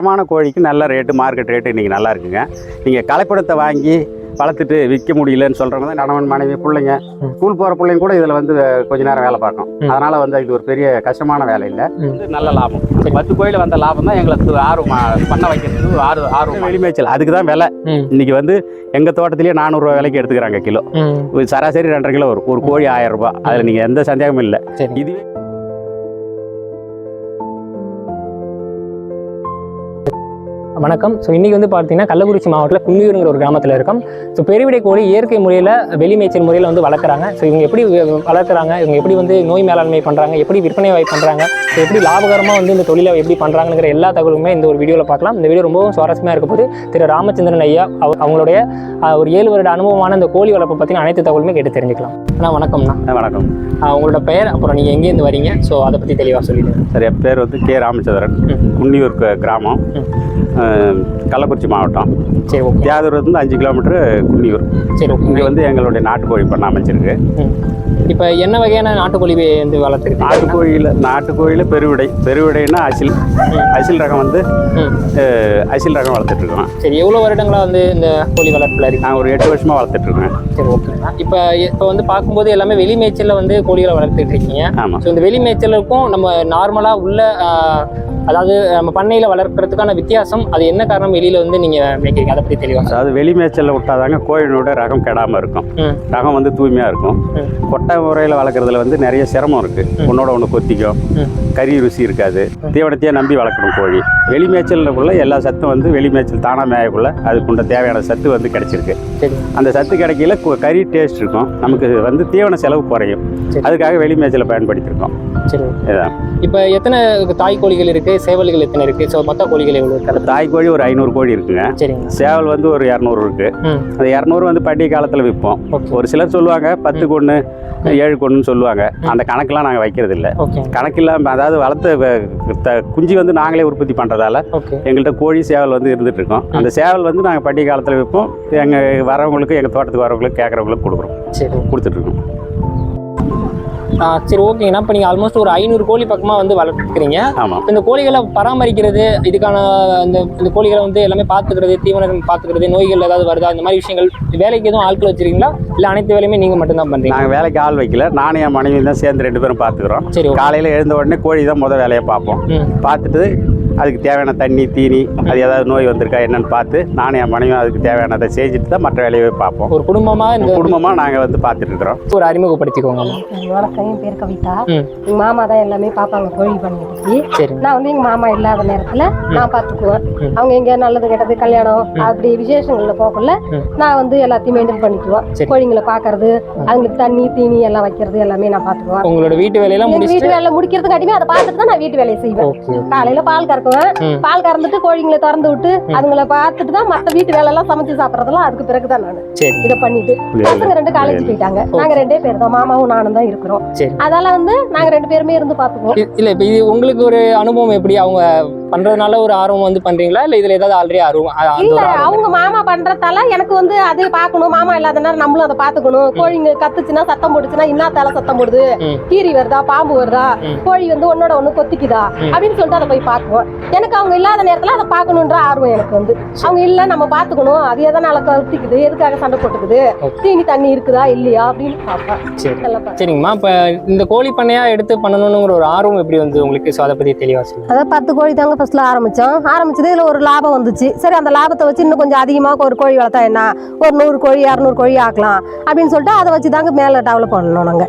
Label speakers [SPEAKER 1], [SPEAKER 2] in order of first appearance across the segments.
[SPEAKER 1] தரமான கோழிக்கு நல்ல ரேட்டு மார்க்கெட் ரேட்டு இன்றைக்கி நல்லா இருக்குங்க. நீங்கள் கலைப்படத்தை வாங்கி வளர்த்துட்டு விற்க முடியலன்னு சொல்கிறவங்க தான் கணவன் மனைவி பிள்ளைங்க. ஸ்கூல் போகிற பிள்ளைங்க கூட இதில் வந்து கொஞ்ச நேரம் வேலை பார்க்கும்
[SPEAKER 2] ம்.
[SPEAKER 1] அதனால் வந்து இது ஒரு பெரிய கஷ்டமான வேலை இல்லை. நல்ல லாபம். பத்து கோயில் வந்த லாபம் தான் எங்களுக்கு ஆர்வம் பண்ண வைக்கிறதுக்கு ஒரு ஆர்வம். ஆர்வம் வெளிமேய்ச்சல். அதுக்கு தான் விலை. இன்னைக்கு வந்து எங்கள் தோட்டத்திலேயே நானூறுரூவா விலைக்கு எடுத்துக்கிறாங்க கிலோ. சராசரி ரெண்டரை கிலோ வரும். ஒரு கோழி ஆயிரம் ரூபாய். அதில் நீங்கள் எந்த சந்தேகமும் இல்லை. இதுவே
[SPEAKER 2] வணக்கம். ஸோ இன்றைக்கி வந்து பார்த்தீங்கன்னா கள்ளக்குறிச்சி மாவட்டத்தில் குன்னியூருங்கிற ஒரு கிராமத்தில் இருக்கோம். ஸோ பெருவிடை கோழி இயற்கை முறையில் வெளிமேய்ச்சல் முறையில் வந்து வளர்க்குறாங்க. ஸோ இவங்க எப்படி வளர்க்குறாங்க? இவங்க எப்படி வந்து நோய் மேலாண்மை பண்ணுறாங்க எப்படி விற்பனை வாய்ப்பு பண்ணுறாங்க ஸோ எப்படி லாபகரமாக வந்து இந்த தொழிலை எப்படி பண்ணுறாங்கிற எல்லா தகவலுமே இந்த ஒரு வீடியோவில் பார்க்கலாம். இந்த வீடியோ ரொம்பவும் சுவாரஸ்யமாக இருக்க போது திரு ராமச்சந்திரன் ஐயா அவ- அவங்களுடைய ஒரு ஏழு வருட அனுபவமான இந்த கோழி வளர்ப்பை பற்றின அனைத்து தகவலுமே கேட்டு தெரிஞ்சுக்கலாம். அண்ணா வணக்கம்ண்ணா.
[SPEAKER 1] வணக்கம்.
[SPEAKER 2] உங்களோட பெயர் அப்புறம் நீங்கள் எங்கேருந்து வரீங்க? ஸோ அதை பற்றி தெளிவாக சொல்லிடுங்க.
[SPEAKER 1] சரி என் பேர் வந்து கே. ராமச்சந்திரன். க- கிராமம். கள்ளக்குறிச்சி மாவட்டம்.
[SPEAKER 2] சரி ஓகே.
[SPEAKER 1] தியாகூர்லேருந்து அஞ்சு கிலோமீட்டர் குன்னியூர்
[SPEAKER 2] சரி ஓகே.
[SPEAKER 1] இங்கே வந்து எங்களுடைய நாட்டுக்கோழி பண்ண அமைச்சிருக்கு
[SPEAKER 2] இப்போ என்ன வகையான நாட்டுக்கோழி வந்து வளர்த்துருக்கு
[SPEAKER 1] நாட்டுக்கோழியில் நாட்டுக்கோழியில் பெருவிடை. பெருவிடைன்னா அசில். அசில் ரகம் வந்து அசில் ரகம் வளர்த்துட்ருக்கோம்.
[SPEAKER 2] சரி எவ்வளோ வருடங்களா வந்து இந்த கோழி வளர்ப்பில் இருக்கு?
[SPEAKER 1] நான் ஒரு எட்டு வருஷமாக வளர்த்துட்ருக்கேன்
[SPEAKER 2] சரி ஓகேண்ணா இப்போ இப்போ வந்து பார்க்கும்போது எல்லாமே வெளி மேய்ச்சலில் வந்து கோழிகளை வளர்த்துட்டு இருக்கீங்க.
[SPEAKER 1] ஆமாம்
[SPEAKER 2] ஸோ இந்த வெளி மேய்ச்சலுக்கும் நம்ம நார்மலாக உள்ள அதாவது நம்ம பண்ணையில் வளர்க்குறதுக்கான வித்தியாசம் அது என்ன காரணம் வெளியில் வந்து நீங்கள் மேய்க்கிறீங்க? அதை பற்றி தெளிவாக
[SPEAKER 1] அதாவது வெளி மேய்ச்சலில் விட்டாதாங்க கோழினோட ரகம் கெடாமல் இருக்கும். ரகம் வந்து தூய்மையாக இருக்கும். கொட்டை முறையில் வளர்க்குறதுல வந்து நிறைய சிரமம் இருக்குது ஒன்னோட ஒன்று கொத்திக்கும். கறி ருசி இருக்காது. தீவனத்தையே நம்பி வளர்க்கணும் கோழி. வெளி மேய்ச்சலுக்குள்ள எல்லா சத்தும் வந்து வெளி மேய்ச்சல் தானாக மேயக்குள்ள அதுக்குண்ட தேவையான சத்து வந்து கிடைச்சிருக்கு.
[SPEAKER 2] சரி.
[SPEAKER 1] அந்த சத்து கிடைக்கல கறி டேஸ்ட் இருக்கும். நமக்கு வந்து தீவன செலவு குறையும். அதுக்காக வெளி மேய்ச்சலை பயன்படுத்தியிருக்கோம்.
[SPEAKER 2] சரி.
[SPEAKER 1] இதான்.
[SPEAKER 2] இப்போ எத்தனை தாய் கோழிகள் இருக்குது சேவல்கள் எத்தனை இருக்குது ஸோ மொத்த கோழிகள் எவ்வளோ இருக்குது
[SPEAKER 1] தாய் கோழி ஒரு ஐநூறு கோழி இருக்குங்க.
[SPEAKER 2] சரிங்க.
[SPEAKER 1] சேவல் வந்து ஒரு இரநூறு இருக்குது
[SPEAKER 2] ம்.
[SPEAKER 1] அந்த இரநூறு வந்து பண்டிகை காலத்தில் விற்போம் ஒரு சிலர் சொல்லுவாங்க பத்துக்கு ஒன்று ஏழுக்கு ஒன்றுன்னு சொல்லுவாங்க. அந்த கணக்கெலாம் நாங்கள் வைக்கிறது இல்லை
[SPEAKER 2] ஓகே.
[SPEAKER 1] கணக்கில்லாம அதாவது வளர்த்த குஞ்சு வந்து நாங்களே உற்பத்தி பண்ணுறதால எங்கள்கிட்ட கோழி சேவல் வந்து இருந்துட்டு இருக்கோம். அந்த சேவல் வந்து நாங்கள் பண்டிகை காலத்தில் விற்போம் எங்கள் வரவங்களுக்கு எங்கள் தோட்டத்துக்கு வரவங்களுக்கு கேட்குறவங்களுக்கு கொடுக்குறோம். கொடுத்துட்ருக்கோம்
[SPEAKER 2] சரி ஓகேங்கண்ணா இப்போ நீங்கள் ஆல்மோஸ்ட் ஒரு ஐநூறு கோழி பக்கமாக வந்து வளர்க்குறீங்க. இந்த கோழிகளை பராமரிக்கிறது இதுக்கான இந்த இந்த கோழிகளை வந்து எல்லாமே பார்த்துக்கிறது தீவனம் பார்த்துக்கிறது நோய்கள் ஏதாவது வருதா? இந்த மாதிரி விஷயங்கள் வேலைக்கு எதுவும் ஆட்கள் வச்சிருக்கீங்களா? இல்லை அனைத்து வேலையுமே நீங்கள் மட்டும்தான் பண்ணுறீங்க
[SPEAKER 1] நாங்கள் வேலைக்கு ஆள் வைக்கல. நானும் என் மனைவி தான் சேர்ந்து ரெண்டு பேரும் பார்த்துக்குறோம்.
[SPEAKER 2] சரி
[SPEAKER 1] காலையில் எழுந்த உடனே கோழி தான் முதல் வேலையை பார்ப்போம். பார்த்துட்டு அதுக்கு தேவையான தண்ணி தீனி அது ஏதாவது நோய் வந்திருக்கா என்னன்னு பார்த்து நானும் என் மனைவியும் அதுக்கு தேவையானதை செஞ்சுட்டு தான் மற்ற வேலையை பார்ப்போம்.
[SPEAKER 2] ஒரு குடும்பமாக இந்த
[SPEAKER 1] குடும்பமாக நாங்கள் வந்து பார்த்துட்டு இருக்கிறோம்.
[SPEAKER 2] ஒரு அறிமுகப்படுத்திக்கோங்க.
[SPEAKER 3] வணக்கம் என் பேர் கவிதா.
[SPEAKER 2] ம்.
[SPEAKER 3] எங்க மாமா தான் எல்லாமே பார்ப்பாங்க கோழி பண்ணிட்டு
[SPEAKER 2] சரி.
[SPEAKER 3] நான் வந்து எங்க மாமா இல்லாத நேரத்துல நான் பார்த்துக்குவேன். அவங்க எங்க நல்லது கெட்டது கல்யாணம் அப்படி விசேஷங்கள்ல போகல
[SPEAKER 2] ம்.
[SPEAKER 3] நான் வந்து எல்லாத்தையும் மெயின்டைன் பண்ணிக்குவேன். கோழிங்களை பாக்குறது அதுங்களுக்கு தண்ணி தீனி எல்லாம் வைக்கிறது எல்லாமே நான் பாத்துக்குவேன்
[SPEAKER 2] உங்களோட வீட்டு வேலையெல்லாம்
[SPEAKER 3] வீட்டு வேலை முடிக்கிறதுக்காட்டியுமே அதை பார்த்துட்டு தான் நான் வீட்டு வேலையை செய்வேன். காலையில பால் கறக்குவேன்
[SPEAKER 2] ம்.
[SPEAKER 3] பால் கறந்துட்டு கோழிங்களை திறந்து விட்டு அதுங்களை பார்த்துட்டு தான் மத்த வீட்டு வேலை எல்லாம் சமைச்சு சாப்பிடறதெல்லாம் அதுக்கு பிறகுதான் நான்.
[SPEAKER 2] சரி.
[SPEAKER 3] இதை பண்ணிட்டு. பசங்க ரெண்டு காலேஜ் போயிட்டாங்க. நாங்க ரெண்டே பேர் தான். மாமாவும் நானும் தான் இருக்கிறோம். அதால வந்து நாங்க ரெண்டு பேருமே இருந்து பாத்துக்குவோம்
[SPEAKER 2] இல்ல இப்போ இது உங்களுக்கு ஒரு அனுபவம் எப்படி? அவங்க பண்றதுனால ஒரு ஆர்வம் வந்து பண்றீங்களா? இல்ல இதுல ஏதாவது ஆல்ரெடி ஆர்வம்
[SPEAKER 3] இல்ல அவங்க மாமா பண்றதால எனக்கு வந்து அது பார்க்கணும் மாமா இல்லாத நேரம் நம்மளும் அதை பாத்துக்கணும். கோழிங்க கத்துச்சுன்னா சத்தம் போடுச்சுன்னா இன்னாத்தால சத்தம் போடுது. கீரி வருதா பாம்பு வருதா. கோழி வந்து ஒன்னோட ஒண்ணு கொத்திக்குதா. அப்படின்னு சொல்லிட்டு அதை போய் பார்க்குவோம் எனக்கு அவங்க இல்லாத நேரத்துல அதை பார்க்கணுன்ற ஆர்வம் எனக்கு வந்து. அவங்க இல்ல நம்ம பாத்துக்கணும். அது எதனால கத்திக்குது? எதுக்காக சண்டை போட்டுக்குது. தீனி தண்ணி இருக்குதா? இல்லையா? அப்படின்னு பார்ப்பேன்.
[SPEAKER 2] சரிங்கம்மா. இப்போ இந்த கோழி பண்ணையா எடுத்து பண்ணணுங்கிற ஒரு ஆர்வம் எப்படி வந்து உங்களுக்கு? அதை பத்தி தெளிவா சொல்லுங்க.
[SPEAKER 3] அதான் பத்து கோழி தாங்க ஃபர்ஸ்ட்ல ஆரம்பிச்சோம். ஆரம்பிச்சது இதுல ஒரு லாபம் வந்துச்சு. சரி அந்த லாபத்தை வச்சு இன்னும் கொஞ்சம் அதிகமாக ஒரு கோழி வளர்த்தா என்ன? ஒரு நூறு கோழி இரநூறு கோழி ஆக்கலாம். அப்படின்னு சொல்லிட்டு அதை வச்சு தாங்க மேலே டெவலப் பண்ணணும் நாங்க.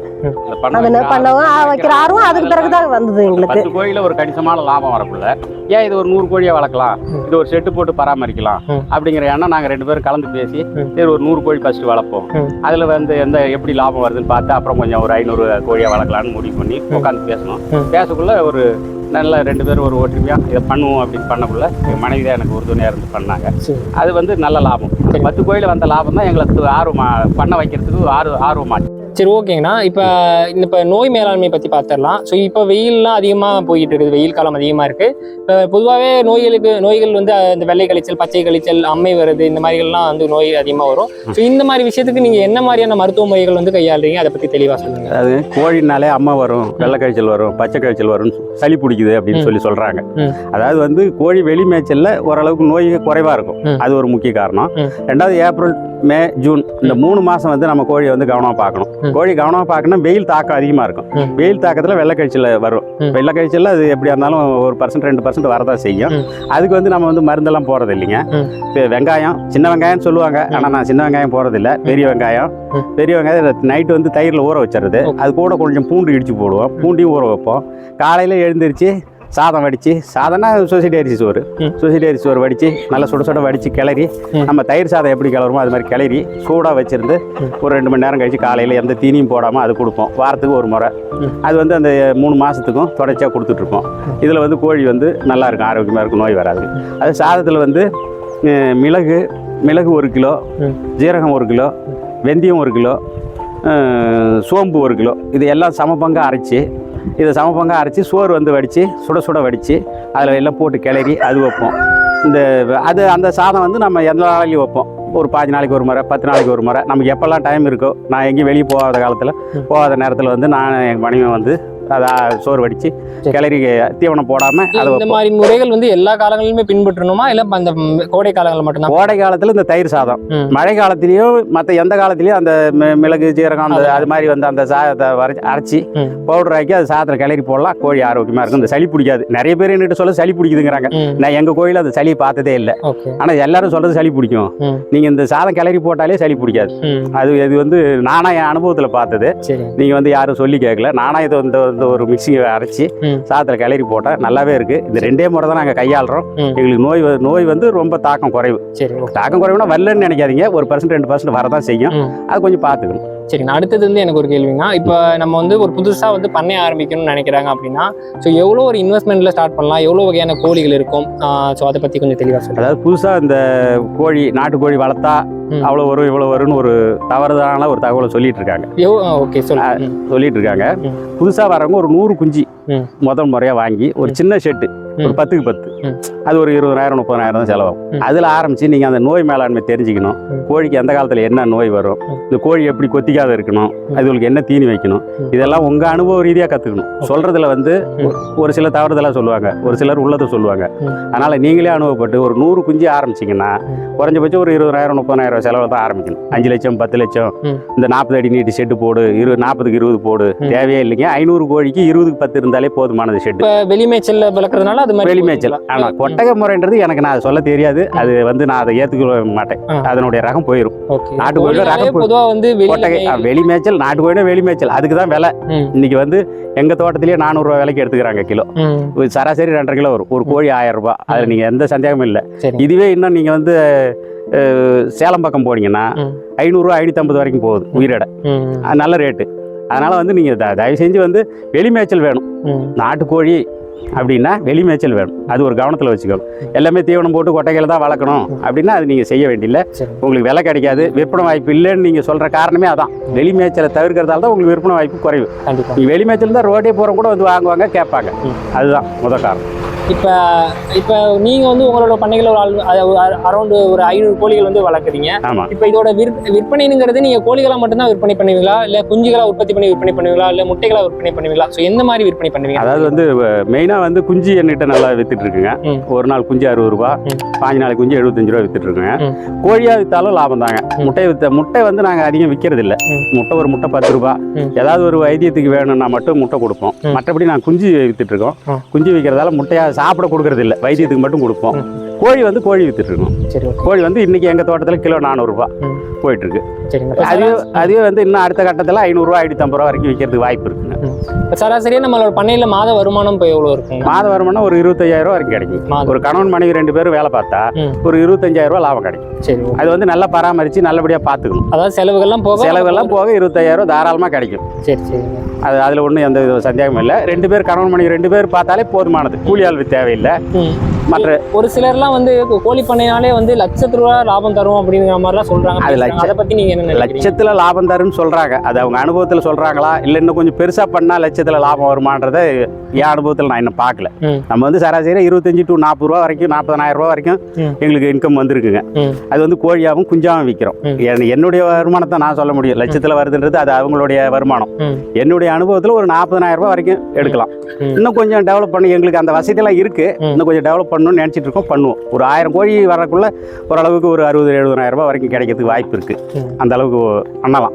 [SPEAKER 3] அது பண்ணவும் ஆ, வைக்கிற ஆர்வம் அதுக்கு பிறகு தான் வந்தது எங்களுக்கு.
[SPEAKER 1] கோழியில் ஒரு கணிசமான லாபம் வரக்குள்ள ஏன் இது ஒரு நூறு கோழியை வளர்க்கலாம்? இது ஒரு செட்டு போட்டு பராமரிக்கலாம். அப்படிங்கிற எண்ணம் நாங்கள் ரெண்டு பேரும் கலந்து பேசி. சரி ஒரு நூறு கோழி ஃபஸ்ட்டு வளர்ப்போம். அதில் வந்து எந்த எப்படி லாபம் வருதுன்னு பார்த்து அப்புறம் கொஞ்சம் ஒரு ஐநூறு கோழியை வளர்க்கலான்னு முடிவு பண்ணி உட்காந்து பேசணும். பேசக்குள்ள ஒரு நல்ல ரெண்டு பேரும் ஒரு ஒற்றுமையாக இதை பண்ணுவோம் அப்படின்னு பண்ணக்குள்ள எங்கள் மனைவி தான் எனக்கு உறுதுணையாக இருந்து பண்ணாங்க. அது வந்து நல்ல லாபம். பத்து கோயில வந்த லாபம் தான் எங்களுக்கு ஆர்வமா பண்ண வைக்கிறதுக்கு ஆர்வ ஆர்வமாச்சு.
[SPEAKER 2] சரி ஓகேங்கண்ணா. இப்போ இந்த இப்போ நோய் மேலாண்மை பற்றி பார்த்துடலாம் ஸோ இப்போ வெயில்லாம் அதிகமாக போயிட்டு இருக்குது. வெயில் காலம் அதிகமாக இருக்குது இப்போ பொதுவாகவே நோய்களுக்கு நோய்கள் வந்து இந்த வெள்ளை கழிச்சல் பச்சை கழிச்சல் அம்மை வருது இந்த மாதிரிகள்லாம் வந்து நோய் அதிகமாக வரும். ஸோ இந்த மாதிரி விஷயத்துக்கு நீங்கள் என்ன மாதிரியான மருத்துவ முறைகள் வந்து கையாளுறீங்க? அதை பற்றி தெளிவாக சொல்லுங்கள்
[SPEAKER 1] அதாவது கோழினாலே அம்மா வரும் வெள்ளை கழிச்சல் வரும் பச்சை கழிச்சல் வரும் சளி பிடிக்குது அப்படின்னு. சொல்லி சொல்றாங்க.
[SPEAKER 2] ம்.
[SPEAKER 1] அதாவது வந்து கோழி வெளி மேய்ச்சல்ல ஓரளவுக்கு நோய் குறைவா இருக்கும். அது ஒரு முக்கிய காரணம். ரெண்டாவது ஏப்ரல் மே ஜூன் இந்த மூணு மாசம் வந்து நம்ம கோழியை வந்து கவனமா பார்க்கணும். கோழி கவனமா பார்க்கணும் வெயில் தாக்கம் அதிகமா இருக்கும். வெயில் தாக்கத்துல வெள்ளை கழிச்சல் வரும்
[SPEAKER 2] ம்.
[SPEAKER 1] வெள்ளை கழிச்சல்ல அது எப்படியா இருந்தாலும் ஒரு பர்சன்ட் ரெண்டு பர்சன்ட் வரதான் செய்யும். அதுக்கு வந்து நம்ம வந்து மருந்தெல்லாம் போறது இல்லைங்க. இப்ப வெங்காயம் சின்ன வெங்காயம் சொல்லுவாங்க ஆனா நான் சின்ன வெங்காயம் போறது இல்ல பெரிய வெங்காயம். பெரிய வெங்காயம் நைட்டு வந்து தயிரில் ஊற வச்சிருது. அது கூட கொஞ்சம் பூண்டு இடிச்சு போடுவோம் பூண்டையும் ஊற வைப்போம் காலையில் எழுந்திரிச்சு சாதம் வடித்து சாதம்னா சொசைட்டி அரிசி சோறு. சொசைட்டி அரிசி சோறு வடித்து நல்லா சுட சுட வடித்து கிளறி. நம்ம தயிர் சாதம் எப்படி கிளறுமோ அது மாதிரி கிளறி சூடாக வச்சிருந்து. ஒரு ரெண்டு மணி நேரம் கழிச்சு காலையில் எந்த தீனியும் போடாமல் அது கொடுப்போம் வாரத்துக்கு ஒரு முறை. அது வந்து அந்த மூணு மாதத்துக்கும் தொடர்ச்சியாக கொடுத்துட்ருப்போம் இதில் வந்து கோழி வந்து நல்லா இருக்கும் ஆரோக்கியமாக இருக்கும் நோய் வராது அது சாதத்தில் வந்து மிளகு மிளகு ஒரு கிலோ. ஜீரகம் ஒரு கிலோ வெந்தயம் ஒரு கிலோ சோம்பு ஒரு கிலோ இது எல்லாம் சமபங்காக அரைச்சி இதை சமபங்காக அரைச்சி சோறு வந்து வடித்து சுட சுட வடித்து அதில் எல்லாம் போட்டு கிளறி அது வைப்போம். இந்த அது அந்த சாதம் வந்து நம்ம எந்த நாளையும் வைப்போம்? ஒரு பாஞ்சு நாளைக்கு ஒரு முறை பத்து நாளைக்கு ஒரு முறை. நமக்கு எப்போல்லாம் டைம் இருக்கோ நான் எங்கேயும் வெளியே போகாத காலத்தில். போகாத நேரத்தில் வந்து நான் எங்கள் மனைவி வந்து அதை சோறு வடித்து. கிளறி தீவனம் போடாமல் அதை
[SPEAKER 2] இந்த மாதிரி முறைகள் வந்து எல்லா காலங்களிலுமே பின்பற்றணுமா? இல்லை அந்த கோடை காலங்கள் மட்டும்தான்?
[SPEAKER 1] கோடை காலத்தில் இந்த தயிர் சாதம். மழை காலத்துலேயும் மற்ற எந்த காலத்துலேயும் அந்த மிளகு ஜீரகம் அந்த
[SPEAKER 2] அது-
[SPEAKER 1] மாதிரி வந்து அந்த சாதத்தை வரைச்சி அரைச்சி. பவுடர் ஆக்கி அது சாதத்தில் கிளறி போடலாம். கோழி ஆரோக்கியமாக இருக்கும். இந்த சளி பிடிக்காது. நிறைய பேர் என்கிட்ட சொல்ல சளி பிடிக்குதுங்கிறாங்க. நான் எங்கள் கோயிலில் அந்த சளியை பார்த்ததே இல்லை. ஆனால் எல்லாரும் சொல்கிறது சளி பிடிக்கும். நீங்கள் இந்த சாதம் கிளறி போட்டாலே சளி பிடிக்காது. அது இது வந்து நானாக என் அனுபவத்தில் பார்த்தது. நீங்கள் வந்து யாரும் சொல்லி கேட்கல நானாக இதை வந்து வந்து ஒரு மிக்சியை அரைச்சி. சாதத்தில் கிளறி போட்டால் நல்லாவே இருக்குது இந்த ரெண்டே முறை தான் நாங்கள் கையாளுறோம். எங்களுக்கு நோய் நோய் வந்து ரொம்ப தாக்கம் குறைவு.
[SPEAKER 2] சரி
[SPEAKER 1] தாக்கம் குறைவுனா வரலன்னு நினைக்காதீங்க. ஒரு பர்சன்ட் ரெண்டு பர்சன்ட் வரதான் செய்யும். அது கொஞ்சம் பார்த்துக்கணும்
[SPEAKER 2] சரிங்க அடுத்தது வந்து எனக்கு ஒரு கேள்விங்க இப்போ நம்ம வந்து ஒரு புதுசாக வந்து பண்ணை ஆரம்பிக்கணும்னு நினைக்கிறாங்க அப்படின்னா ஸோ எவ்வளோ ஒரு இன்வெஸ்ட்மெண்ட்டில் ஸ்டார்ட் பண்ணலாம்? எவ்வளோ வகையான கோழிகள் இருக்கும்? ஸோ அதை பற்றி கொஞ்சம் தெளிவாக சொல்லுங்கள்
[SPEAKER 1] அதாவது புதுசாக இந்த கோழி நாட்டுக்கோழி வளர்த்தா. அவ்வளோ வரும் இவ்வளோ வரும்னு ஒரு தவறுதான ஒரு தகவலை சொல்லிட்டு இருக்காங்க
[SPEAKER 2] ஓகே.
[SPEAKER 1] சொல்லிட்டு இருக்காங்க. புதுசாக வரவங்க ஒரு நூறு குஞ்சு. முதல் முறையாக வாங்கி ஒரு சின்ன ஷெட்டு ஒரு. பத்துக்கு பத்து. அது ஒரு இருபதாயிரம் முப்பதாயிரம் தான் செலவாகும். அதில் ஆரம்பித்து நீங்கள் அந்த நோய் மேலாண்மை தெரிஞ்சுக்கணும். கோழிக்கு எந்த காலத்தில் என்ன நோய் வரும். இந்த கோழி எப்படி கொத்திக்காத இருக்கணும். அதுகளுக்கு என்ன தீனி வைக்கணும். இதெல்லாம் உங்கள் அனுபவ ரீதியாக கற்றுக்கணும் சொல்கிறதுல வந்து. ஒரு சில தவறுதலாக சொல்லுவாங்க ஒரு சிலர் உள்ளதை சொல்லுவாங்க. அதனால் நீங்களே அனுபவப்பட்டு ஒரு நூறு குஞ்சு ஆரம்பிச்சிங்கன்னா. குறைஞ்சபட்சம் ஒரு இருபதாயிரம் முப்பதாயிரம் செலவில் தான் ஆரம்பிக்கணும் அஞ்சு லட்சம் பத்து லட்சம். இந்த நாற்பது அடி நீட்டு ஷெட்டு போடு இரு நாற்பதுக்கு இருபது போடு. தேவையே இல்லைங்க ஐநூறு கோழிக்கு இருபதுக்கு பத்து இருந்தாலே போதுமானது ஷெட்டு
[SPEAKER 2] இப்போ வெளிமேய்ச்சல்ல வளர்க்குறதுனால அது மாதிரி
[SPEAKER 1] வெளிமேய்ச்சல் ஆனால் கொட்டகை முறைன்றது எனக்கு நான் சொல்ல தெரியாது. அது வந்து நான் அதை ஏற்றுக்க மாட்டேன். அதனுடைய ரகம் போயிடும்
[SPEAKER 2] ஓகே.
[SPEAKER 1] நாட்டுக்கோழில ரகம்
[SPEAKER 2] வந்து
[SPEAKER 1] கொட்டகை
[SPEAKER 2] வெளி
[SPEAKER 1] மேய்ச்சல் நாட்டு கோழினா வெளி மேய்ச்சல். அதுக்கு தான் விலை. இன்னைக்கு வந்து எங்கள் தோட்டத்திலேயே நானூறுரூவா விலைக்கு எடுத்துக்கிறாங்க கிலோ. சராசரி ரெண்டரை கிலோ வரும். ஒரு கோழி ஆயிரம் ரூபாய். அதில் நீங்கள் எந்த சந்தேகமும் இல்லை. இதுவே இன்னும் நீங்கள் வந்து சேலம் பக்கம் போனீங்கன்னா. ஐநூறுரூவா ஐநூற்றம்பது வரைக்கும் போகுது உயிரிட. நல்ல ரேட்டு. அதனால் வந்து நீங்கள் தயவு செஞ்சு வந்து வெளி மேய்ச்சல் வேணும். நாட்டுக்கோழி அப்படின்னா வெளி மேய்ச்சல் வேணும். அது ஒரு கவனத்தில் வச்சுக்கணும் எல்லாமே தீவனம் போட்டு கொட்டைகள் தான் வளர்க்கணும். அப்படின்னா அது நீங்கள் செய்ய வேண்டியதில்லை.
[SPEAKER 2] சரி.
[SPEAKER 1] உங்களுக்கு விலை கிடைக்காது. விற்பனை வாய்ப்பு இல்லைன்னு நீங்கள் சொல்கிற காரணமே அதான். வெளி மேய்ச்சலை தவிர்க்கிறதால தான் உங்களுக்கு விற்பனை வாய்ப்பு குறைவு.
[SPEAKER 2] கண்டிப்பாக
[SPEAKER 1] நீங்கள் வெளி மேய்ச்சல் தான் ரோட்டே போகிறவங்க கூட வந்து வாங்குவாங்க கேட்பாங்க. அதுதான் முதல் காரணம்.
[SPEAKER 2] இப்போ இப்போ நீங்கள் வந்து உங்களோட பண்ணைகள் ஒரு அரௌண்டு ஒரு ஐநூறு கோழிகள் வந்து வளர்க்குறீங்க இப்போ இதோட விற் விற்பனைங்கிறது நீங்கள் கோழிகளா மட்டும்தான் விற்பனை பண்ணுவீங்களா இல்லை குஞ்சுகளா உற்பத்தி பண்ணி விற்பனை பண்ணுவீங்களா இல்லை முட்டைகளா விற்பனை பண்ணுவீங்களா ஸோ எந்த மாதிரி விற்பனை பண்ணுவீங்க
[SPEAKER 1] அதாவது வந்து மெயினாக வந்து குஞ்சு என்கிட்ட நல்லா வித்துட்டு இருக்குங்க. ஒரு நாள் குஞ்சு அறுபது ரூபா. பாஞ்சு நாள் குஞ்சு எழுபத்தஞ்சு ரூபா வித்துட்டு இருக்குங்க. கோழியாக வித்தாலும் லாபம் தாங்க. முட்டை வித்த முட்டை வந்து நாங்கள் அதிகம் விற்கிறது இல்லை. முட்டை ஒரு முட்டை பத்து ரூபா. ஏதாவது ஒரு வைத்தியத்துக்கு வேணும்னா மட்டும் முட்டை கொடுப்போம். மற்றபடி நான் குஞ்சு வித்துட்டு இருக்கோம். குஞ்சு விற்கிறதால முட்டையா சாப்பிட கொடுக்கறது இல்லை வைத்தியத்துக்கு மட்டும் கொடுப்போம். கோழி வந்து கோழி வித்துட்டு இருக்கோம்.
[SPEAKER 2] சரி
[SPEAKER 1] கோழி வந்து இன்னைக்கு எங்கள் தோட்டத்தில் கிலோ நானூறுரூபா
[SPEAKER 2] ம். சரிங்க
[SPEAKER 1] அதுவே அதுவே வந்து இன்னும் அடுத்த கட்டத்தில் ஐநூறுரூவா ஐநூற்றம்பது ரூபா வரைக்கும் விற்கிறதுக்கு வாய்ப்பு இருக்குங்க.
[SPEAKER 2] இப்ப சராசரியா நம்மளோட பண்ணையில மாத வருமானம் இப்போ எவ்வளோ இருக்குங்க?
[SPEAKER 1] மாத வருமானம் ஒரு இருபத்தையாயிரம் ரூபா வரைக்கும் கிடைக்கும். ஒரு கணவன் மனைவி ரெண்டு பேரும் வேலை பார்த்தா. ஒரு இருபத்தஞ்சாயிரம் ரூபா லாபம் கிடைக்கும்.
[SPEAKER 2] சரி
[SPEAKER 1] அது வந்து நல்லா பராமரித்து நல்லபடியாக பார்த்துக்கணும்
[SPEAKER 2] அதாவது செலவுகள்லாம் போக
[SPEAKER 1] செலவெல்லாம் போக இருபத்தாயிரம் ரூபா தாராளமாக கிடைக்கும்.
[SPEAKER 2] சரி சரிங்க
[SPEAKER 1] அது அதில் ஒன்றும் எந்த வித சந்தேகமும் இல்லை. ரெண்டு பேர் கணவன் மனைவி ரெண்டு பேர் பார்த்தாலே போதுமானது. கூலி ஆள் தேவையில்லை. மற்ற
[SPEAKER 2] ஒரு சிலர்லாம் வந்து கோழி பண்ணையாலே வந்து லட்சத்து ரூபா லாபம் தரும் அப்படிங்கிற மாதிரிலாம் சொல்றாங்க.
[SPEAKER 1] அது
[SPEAKER 2] பேசுறாங்க.
[SPEAKER 1] லட்சம்.
[SPEAKER 2] நினைக்கிறீங்க?
[SPEAKER 1] லட்சத்தில் லாபம் தருன்னு சொல்கிறாங்க அது அவங்க அனுபவத்தில் சொல்கிறாங்களா இல்லை இன்னும் கொஞ்சம் பெருசாக பண்ணால் லட்சத்தில் லாபம் வருமானதை என் அனுபவத்தில் நான் இன்னும் பார்க்கல. நம்ம வந்து சராசரியாக இருபத்தஞ்சி டு நாற்பது ரூபா வரைக்கும் நாற்பதனாயிரம் ரூபா வரைக்கும். எங்களுக்கு இன்கம் வந்திருக்குங்க. அது வந்து கோழியாகவும் குஞ்சாவும் விற்கிறோம் என்னுடைய வருமானத்தை நான் சொல்ல முடியும். லட்சத்தில் வருதுன்றது அது அவங்களுடைய வருமானம். என்னுடைய அனுபவத்தில் ஒரு நாற்பதனாயிரம் ரூபாய் வரைக்கும் எடுக்கலாம். இன்னும் கொஞ்சம் டெவலப் பண்ணி எங்களுக்கு அந்த வசதியெல்லாம் இருக்குது. இன்னும் கொஞ்சம் டெவலப் பண்ணணும்னு நினச்சிட்டு இருக்கோம் பண்ணுவோம். ஒரு ஆயிரம் கோழி வரக்குள்ள ஓரளவுக்கு ஒரு அறுபது எழுபதாயிரம் ரூபாய் வரைக்கும் கிடைக்கிறதுக்கு வாய்ப்பு இருக்குது
[SPEAKER 2] ம்.
[SPEAKER 1] அந்த அளவுக்கு பண்ணலாம்.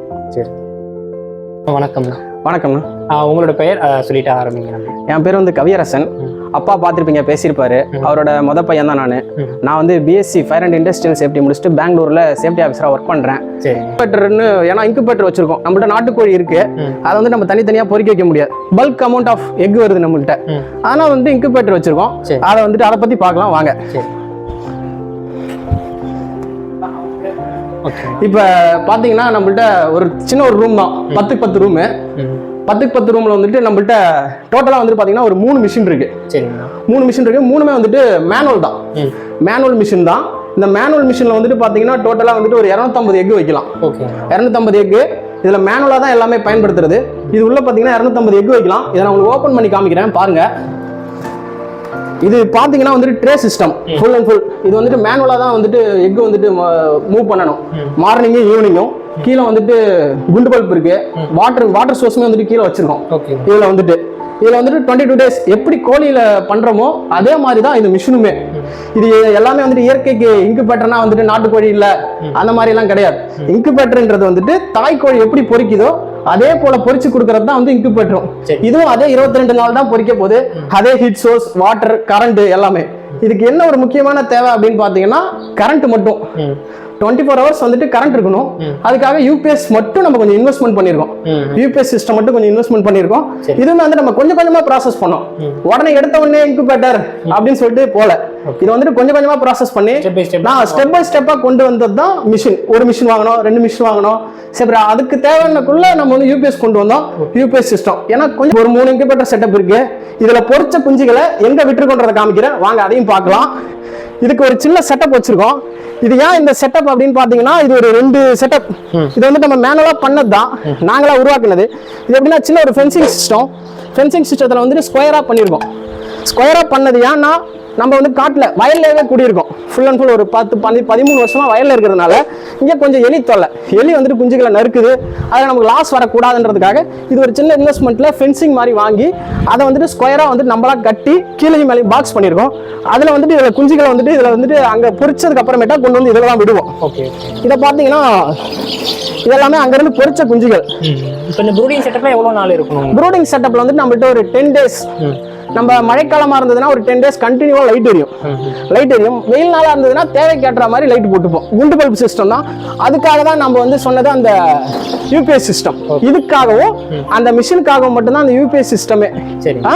[SPEAKER 2] வணக்கம்ண்ணா
[SPEAKER 4] வணக்கம்ண்ணா
[SPEAKER 2] ஆ, உங்களோட பெயர் சொல்லிட்டு ஆரம்பிங்க.
[SPEAKER 4] என் பேர் வந்து கவியரசன். அப்பா பார்த்துருப்பீங்க பேசியிருப்பாரு. அவரோட மொத பையன் தான் நான். நான் வந்து BSc fire and industrial safety முடிச்சுட்டு பெங்களூரில் சேஃப்டி ஆஃபீஸராக ஒர்க் பண்ணுறேன்
[SPEAKER 2] சரி.
[SPEAKER 4] இன்குபேட்டர்னு ஏன்னா இன்குபேட்டர் வச்சிருக்கோம். நம்மள்ட்ட நாட்டுக்கோழி இருக்கு. அதை வந்து நம்ம தனித்தனியாக பொறிக்க வைக்க முடியாது. பல்க் அமௌண்ட் ஆஃப் எக் வருது நம்மள்ட்ட.
[SPEAKER 2] ம்.
[SPEAKER 4] ஆனால் வந்து இன்குபேட்டர் வச்சிருக்கோம்.
[SPEAKER 2] சரி.
[SPEAKER 4] அதை வந்துட்டு அதை பற்றி பார்க்கலாம். வாங்க. இப்போ பார்த்தீங்கன்னா நம்மள்ட்ட ஒரு சின்ன ஒரு ரூம் தான். பத்துக்கு பத்து ரூமு பத்துக்கு பத்து ரூமில் வந்துட்டு நம்மள்ட்ட டோட்டலாக வந்துட்டு பார்த்தீங்கன்னா ஒரு மூணு மிஷின் இருக்கு. மூணு மிஷின் இருக்கு. மூணுமே வந்துட்டு மேனுவல் தான். மேனுவல் மிஷின் தான். இந்த மேனுவல் மிஷினில் வந்துட்டு பார்த்தீங்கன்னா டோட்டலாக வந்துட்டு ஒரு இரநூத்தம்பது எக் வைக்கலாம்.
[SPEAKER 2] ஓகேங்கண்ணா.
[SPEAKER 4] இரநூத்தம்பது எக்கு இதில் மேனுவலாக தான் எல்லாமே பயன்படுத்துறது. இது உள்ள பார்த்தீங்கன்னா இரநூத்தம்பது எக் வைக்கலாம். இதை நான் உங்களுக்கு ஓப்பன் பண்ணி காமிக்கிறேன். பாருங்க. இது பார்த்தீங்கன்னா வந்துட்டு tray system full and full இது வந்துட்டு மேனுவலாக தான் வந்துட்டு எக் வந்துட்டு மூவ் பண்ணணும். மார்னிங்கும் ஈவினிங்கும் கீழே வந்துட்டு குண்டு பல்ப் இருக்கு. வாட்டர் வாட்டர் சோர்ஸுமே வந்துட்டு கீழே வச்சிருக்கோம். இதில் வந்துட்டு. இதில் வந்துட்டு டுவெண்ட்டி டூ டேஸ் எப்படி கோழியில் பண்ணுறோமோ அதே மாதிரி தான் இந்த மிஷினுமே இது எல்லாமே வந்துட்டு இயற்கைக்கு இன்குபேட்டர்னா வந்துட்டு நாட்டுக்கோழி இல்லை. அந்த மாதிரிலாம் கிடையாது. இன்குபேட்டர்ன்றது வந்துட்டு தாய்க்கோழி எப்படி பொரிக்குதோ அதே போல பொரிச்சு கொடுக்கறது தான் வந்து
[SPEAKER 2] சரி.
[SPEAKER 4] இதுவும் அதே இருபத்தி ரெண்டு நாள் தான் பொரிக்க போகுது. அதே ஹீட் சோர்ஸ் வாட்டர் கரண்ட் எல்லாமே. இதுக்கு என்ன ஒரு முக்கியமான தேவை அப்படின்னு பார்த்தீங்கன்னா கரண்ட் மட்டும். டுவெண்ட்டி ஃபோர் ஹவர்ஸ் வந்துட்டு கரண்ட் இருக்கணும். அதுக்காக யூபிஎஸ் மட்டும் நம்ம கொஞ்சம் இன்வெஸ்ட்மெண்ட் பண்ணியிருக்கோம்
[SPEAKER 2] ம்
[SPEAKER 4] யூபிஎஸ் சிஸ்டம் மட்டும் கொஞ்சம் இன்வெஸ்ட்மெண்ட் பண்ணியிருக்கோம்
[SPEAKER 2] சரி.
[SPEAKER 4] இதுவுமே வந்து நம்ம கொஞ்சம் கொஞ்சமா ப்ராசஸ் பண்ணோம். உடனே எடுத்த உடனே இன்குபேட்டர் அப்படின்னு சொல்லிட்டு போல. இது வந்துட்டு கொஞ்சம் கொஞ்சமா ப்ராசஸ் பண்ணி நான் ஸ்டெப் பை ஸ்டெப்பா கொண்டு வந்தது தான் மிஷின் ஒரு மிஷின் வாங்கணும் ரெண்டு மிஷின் வாங்கணும். சரி அதுக்கு தேவையானக்குள்ள நம்ம வந்து யூபிஎஸ் கொண்டு வந்தோம். யூபிஎஸ் சிஸ்டம் ஏன்னா கொஞ்சம் ஒரு மூணு இன்குபேட்டர் செட்டப் இருக்கு. இதுல பொரிச்ச குஞ்சுகளை எங்க விட்டுருக்கோன்றதை காமிக்கிறேன். வாங்க அதையும் பார்க்கலாம். இதுக்கு ஒரு சின்ன செட்டப் வச்சிருக்கோம். இது ஏன் இந்த செட்டப் அப்படின்னு பாத்தீங்கன்னா இது ஒரு ரெண்டு செட்டப் இது வந்து நம்ம மேனுவலா பண்ணது தான் நாங்களா உருவாக்குனது. இது எப்படின்னா சின்ன ஒரு ஃபென்சிங் சிஸ்டம் ஃபென்சிங் சிஸ்டத்தில் வந்துட்டு ஸ்கொயரா பண்ணியிருக்கோம் ஸ்கொயரா பண்ணது ஏன்னா நம்ம வந்து காட்டில் வயல்லேயே குடியிருக்கோம். ஃபுல் அண்ட் ஃபுல் ஒரு பத்து பதி பதிமூணு வருஷமா வயல்ல இருக்கிறதுனால இங்கே கொஞ்சம் எலி தொல்லை. எலி வந்துட்டு குஞ்சுகளை நறுக்குது. அதில் நமக்கு லாஸ் வரக்கூடாதுன்றதுக்காக இது ஒரு சின்ன இன்வெஸ்ட்மெண்ட்டில் ஃபென்சிங் மாதிரி வாங்கி அதை வந்துட்டு ஸ்கொயராக வந்துட்டு நம்மளா கட்டி கீழே மேலே பாக்ஸ் பண்ணியிருக்கோம். அதில் வந்துட்டு இதில் குஞ்சுகளை வந்துட்டு இதில் வந்துட்டு அங்கே பொரிச்சதுக்கு அப்புறமேட்டா கொண்டு வந்து இதில் தான் விடுவோம்
[SPEAKER 2] ஓகே
[SPEAKER 4] இதை பார்த்தீங்கன்னா இதெல்லாமே அங்கேருந்து பொரிச்ச குஞ்சுகள்.
[SPEAKER 2] இப்போ இந்த ப்ரூடிங் செட்டப்ல எவ்வளோ நாள் இருக்கணும்?
[SPEAKER 4] ப்ரூடிங் செட்டப்பில் வந்துட்டு நம்மள்ட்ட ஒரு டென் டேஸ் நம்ம மழைக்காலமாக இருந்ததுன்னா ஒரு டென் டேஸ் கண்டினியூவாக லைட் எரியும். லைட் எரியும். வெயில் நாளாக இருந்ததுன்னா தேவைக்கேற்ற மாதிரி லைட் போட்டுப்போம். குண்டு பல்ப் சிஸ்டம் தான். அதுக்காக தான் நம்ம வந்து சொன்னது அந்த யூபிஎஸ் சிஸ்டம் இதுக்காகவும் அந்த மிஷினுக்காகவும் மட்டும்தான் அந்த யூபிஎஸ் சிஸ்டமே
[SPEAKER 2] சரி.
[SPEAKER 4] ஆ?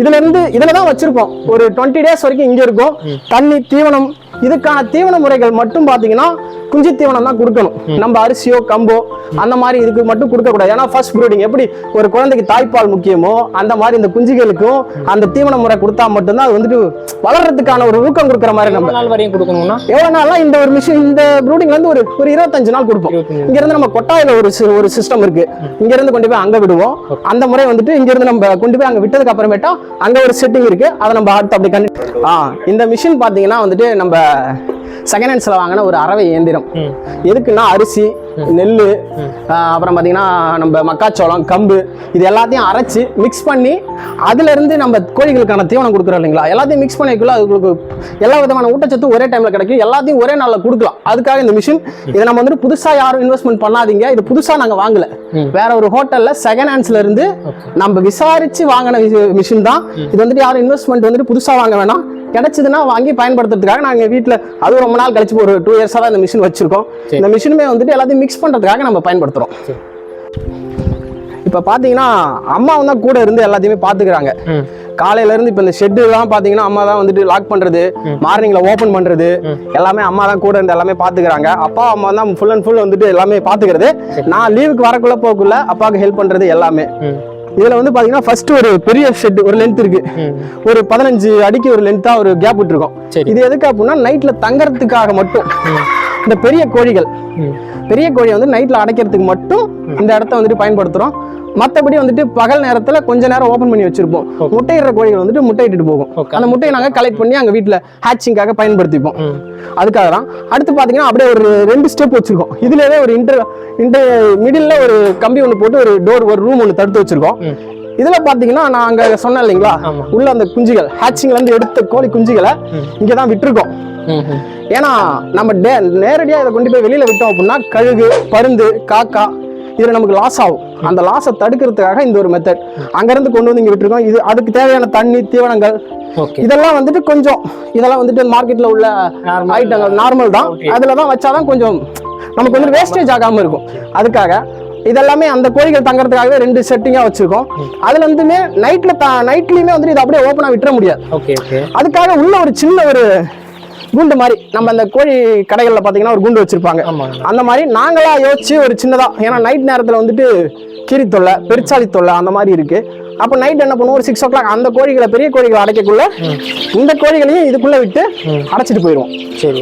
[SPEAKER 4] இதுல இருந்து இதுல தான் வச்சிருப்போம். ஒரு டுவெண்ட்டி டேஸ் வரைக்கும் இங்க இருக்கும். தண்ணி தீவனம் இதுக்கான தீவன முறைகள் மட்டும் பாத்தீங்கன்னா குஞ்சு தீவனம் தான் கொடுக்கணும். நம்ம அரிசியோ கம்போ அந்த மாதிரி இதுக்கு மட்டும் கொடுக்க கூடாது. ஏன்னா ஃபர்ஸ்ட் ப்ரூடிங் எப்படி ஒரு குழந்தைக்கு தாய்ப்பால் முக்கியமோ அந்த மாதிரி இந்த குஞ்சுகளுக்கும் அந்த தீவன முறை கொடுத்தா மட்டும்தான் அது வந்துட்டு வளர்றதுக்கான ஒரு ஊக்கம் கொடுக்குற மாதிரி நம்ம
[SPEAKER 2] எவ்வளோ நாள் வரையும் கொடுக்கணும்னா?
[SPEAKER 4] எவ்வளவு நாள்னா இந்த ஒரு மிஷின் இந்த ப்ரூடிங்ல இருந்து ஒரு ஒரு இருபத்தஞ்சு நாள் கொடுப்போம். இங்க இருந்து நம்ம கொட்டாயில ஒரு ஒரு சிஸ்டம் இருக்கு. இங்க இருந்து கொண்டு போய் அங்க விடுவோம். அந்த முறை வந்துட்டு இங்க இருந்து நம்ம கொண்டு போய் அங்க விட்டதுக்கு அப்புறமேட்டா அங்க ஒரு செட்டிங் இருக்கு. அதை நம்ம அடுத்து அப்படி கண்டி இந்த மிஷின் பாத்தீங்கன்னா வந்துட்டு நம்ம செகண்ட் ஹேண்ட்ஸ்ல வாங்கின ஒரு அரவை இயந்திரம். எதுக்குன்னா அரிசி நெல் அப்புறம் பார்த்தீங்கன்னா நம்ம மக்காச்சோளம் கம்பு இது எல்லாத்தையும் அரைச்சு மிக்ஸ் பண்ணி அதுல இருந்து நம்ம கோழிகளுக்கான தீவனம் கொடுக்குறோம் இல்லைங்களா? எல்லாத்தையும் மிக்ஸ் பண்ணிக்குள்ள அதுக்கு எல்லா விதமான ஊட்டச்சத்தும் ஒரே டைம்ல கிடைக்கும். எல்லாத்தையும் ஒரே நாள்ல கொடுக்கலாம். அதுக்காக இந்த மிஷின் இதை நம்ம வந்துட்டு புதுசா யாரும் இன்வெஸ்ட்மெண்ட் பண்ணாதீங்க. இது புதுசா நாங்க வாங்கல. வேற ஒரு ஹோட்டல்ல செகண்ட் ஹேண்ட்ஸ்ல இருந்து நம்ம விசாரிச்சு வாங்கின மிஷின் தான். இது வந்துட்டு யாரும் இன்வெஸ்ட்மெண்ட் வந்துட்டு புதுசா வாங்க வேணாம். கிடைச்சதுன்னா வாங்கி பயன்படுத்துறதுக்காக நாங்க வீட்ல அது ரொம்ப நாள் கழிச்சு ஒரு டூ இயர்ஸா தான் இந்த மிஷின் வச்சிருக்கோம்.
[SPEAKER 2] சரி.
[SPEAKER 4] இந்த மிஷினுமே வந்துட்டு எல்லாத்தையும் மிக்ஸ் பண்றதுக்காக நம்ம பயன்படுத்துறோம்.
[SPEAKER 2] சரி.
[SPEAKER 4] இப்ப பாத்தீங்கன்னா அம்மா தான் கூட இருந்து எல்லாத்தையுமே பாத்துக்கிறாங்க.
[SPEAKER 2] ம்.
[SPEAKER 4] காலையில இருந்து இப்ப இந்த ஷெட்டு எல்லாம் பாத்தீங்கன்னா அம்மா தான் வந்துட்டு லாக் பண்றது மார்னிங்ல ஓபன் பண்றது எல்லாமே அம்மா தான் கூட இருந்து எல்லாமே பாத்துக்கிறாங்க. அப்பா அம்மா தான் ஃபுல் அண்ட் ஃபுல் வந்துட்டு எல்லாமே பாத்துக்கிறது. நான் லீவுக்கு வரக்குள்ள போக்குள்ள அப்பாவுக்கு ஹெல்ப் பண்றது எல்லாமே. இதுல வந்து பாத்தீங்கன்னா ஃபர்ஸ்ட் ஒரு பெரிய ஷெட் ஒரு லென்த் இருக்கு. ஒரு பதினஞ்சு அடிக்கு ஒரு லென்த்தா ஒரு கேப் விட்டுருக்கோம். இது எதுக்கு அப்படின்னா நைட்ல தங்கறதுக்காக மட்டும். இந்த பெரிய கோழிகள். பெரிய கோழியை வந்து நைட்டில் அடைக்கிறதுக்கு மட்டும் இந்த இடத்த வந்துட்டு பயன்படுத்துகிறோம் மற்றபடி வந்துட்டு பகல் நேரத்தில் கொஞ்ச நேரம் ஓப்பன் பண்ணி வச்சிருப்போம். முட்டையிடுற கோழிகள் வந்துட்டு முட்டையிட்டு போகும். அந்த முட்டையை நாங்கள் கலெக்ட் பண்ணி அங்கே வீட்டில் ஹேட்சிங்காக பயன்படுத்திப்போம். அதுக்காக தான் அடுத்து பார்த்தீங்கன்னா அப்படியே ஒரு ரெண்டு ஸ்டெப் வச்சிருக்கோம். இதுலவே ஒரு இன்டர் இன்டர் மிடில் ஒரு கம்பி ஒன்று போட்டு ஒரு டோர் ஒரு ரூம் ஒன்று தடுத்து வச்சிருக்கோம். இதுல பாத்தீங்கன்னா நான் அங்க சொன்னேன் இல்லைங்களா. உள்ள அந்த குஞ்சுகள் ஹேட்சிங்ல இருந்து எடுத்த கோழி குஞ்சுகளை
[SPEAKER 2] ம்.
[SPEAKER 4] இங்க தான் விட்டுருக்கோம் ஏன்னா நம்ம நேரடியா இதை கொண்டு போய் வெளியில விட்டோம் அப்படின்னா கழுகு பருந்து காக்கா இதுல நமக்கு லாஸ் ஆகும். அந்த லாஸை தடுக்கிறதுக்காக இந்த ஒரு மெத்தட் அங்கிருந்து கொண்டு வந்து இங்க விட்டுருக்கோம். இது அதுக்கு தேவையான தண்ணி தீவனங்கள். இதெல்லாம் வந்துட்டு கொஞ்சம் இதெல்லாம் வந்துட்டு மார்க்கெட்ல உள்ள ஐட்டங்கள் நார்மல் தான். அதுல தான் வச்சாதான் கொஞ்சம் நமக்கு வந்து வேஸ்டேஜ் ஆகாம இருக்கும். அதுக்காக இதெல்லாமே அந்த கோழிகள் தங்கறதுக்காகவே ரெண்டு செட்டிங்கா வச்சிருக்கோம். அதுல இருந்துமே நைட்ல நைட்லயுமே வந்துட்டு இதை அப்படியே ஓப்பனா விட்டுற முடியாது. அதுக்காக உள்ள ஒரு சின்ன ஒரு குண்டு மாதிரி. நம்ம அந்த கோழி கடைகள்ல பாத்தீங்கன்னா ஒரு குண்டு வச்சிருப்பாங்க. அந்த மாதிரி நாங்களா யோசிச்சு ஒரு சின்னதா ஏன்னா நைட் நேரத்துல வந்துட்டு கீரி தொல்லை பெருச்சாளி தொல்லை அந்த மாதிரி இருக்கு. அப்போ நைட் என்ன பண்ணுவோம்? ஒரு சிக்ஸ் ஓ கிளாக் அந்த கோழிகளை பெரிய கோழிகளை அடைக்கக்குள்ள இந்த கோழிகளையும் இதுக்குள்ள விட்டு. அடைச்சிட்டு போயிடுவோம்.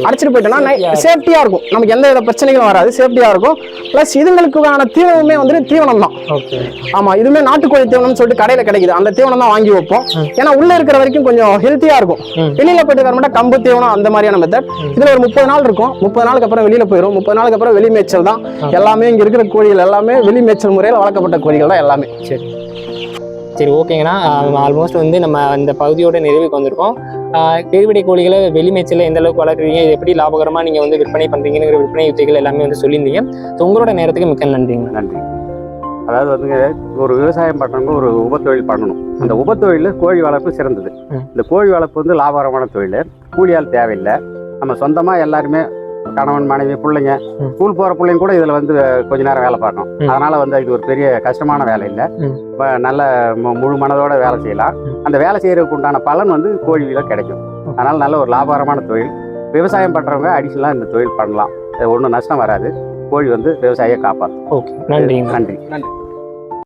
[SPEAKER 4] அடைச்சிட்டு போயிட்டோம்னா சேஃப்டியா இருக்கும். நமக்கு எந்த வித பிரச்சனைகளும் வராது. சேஃப்டியா இருக்கும். ப்ளஸ் இதுங்களுக்கான தீவனமே வந்துட்டு தீவனம் தான்
[SPEAKER 2] ஓகே
[SPEAKER 4] ஆமா இதுவுமே நாட்டுக்கோழி தீவனம்னு சொல்லிட்டு கடையில கிடைக்குது. அந்த தீவனம் தான் வாங்கி வைப்போம். ஏன்னா உள்ள இருக்கிற வரைக்கும் கொஞ்சம் ஹெல்த்தியா இருக்கும். வெளியில போயிட்டு வர மட்டும் கம்பு தீவனம் அந்த மாதிரியான மெத்தட் இதுல ஒரு முப்பது நாள் இருக்கும். முப்பது நாளுக்கு அப்புறம் வெளியில போயிடும் முப்பது நாளுக்கு அப்புறம் வெளி மேய்ச்சல் தான். எல்லாமே இங்க இருக்கிற கோழிகள் எல்லாமே வெளி மேய்ச்சல் முறையில் வளர்க்கப்பட்ட கோழிகள் தான் எல்லாமே.
[SPEAKER 2] சரி. சரி ஓகேங்கண்ணா. ஆல்மோஸ்ட் வந்து நம்ம இந்த பகுதியோட நிறைவுக்கு வந்திருக்கோம். பெருவிடை கோழிகளை வெளிமேய்ச்சல எந்த அளவுக்கு வளர்க்குறீங்க இது எப்படி லாபகரமாக நீங்கள் வந்து விற்பனை பண்ணுறீங்கிற விற்பனை யுத்திகள் எல்லாமே வந்து சொல்லியிருந்தீங்க. ஸோ உங்களோட நேரத்துக்கு மிக்க நன்றிங்க.
[SPEAKER 1] நன்றி. அதாவது வந்துங்க ஒரு விவசாயம் பண்ணுறவங்க ஒரு உபத்தொழில் பண்ணணும். அந்த உபத்தொழிலில் கோழி வளர்ப்பு சிறந்தது. இந்த கோழி வளர்ப்பு வந்து லாபகரமான தொழில். கூலியால் தேவையில்லை. நம்ம சொந்தமாக எல்லாருமே கணவன் மனைவி பிள்ளைங்க. ஸ்கூல் போகிற பிள்ளைங்க கூட இதில் வந்து கொஞ்ச நேரம் வேலை பார்க்கணும். அதனால வந்து இது ஒரு பெரிய கஷ்டமான வேலை இல்லை. இப்ப நல்ல மு- முழு மனதோட வேலை செய்யலாம். அந்த வேலை செய்யறதுக்கு உண்டான பலன் வந்து கோழியில கிடைக்கும். அதனால நல்ல ஒரு லாபகரமான தொழில். விவசாயம் பண்றவங்க அடிஷனலாக இந்த தொழில் பண்ணலாம். ஒன்றும் நஷ்டம் வராது. கோழி வந்து விவசாயியை காப்பாற்றும்
[SPEAKER 2] ஓகே. நன்றிங்க.
[SPEAKER 1] நன்றி.
[SPEAKER 4] நன்றி.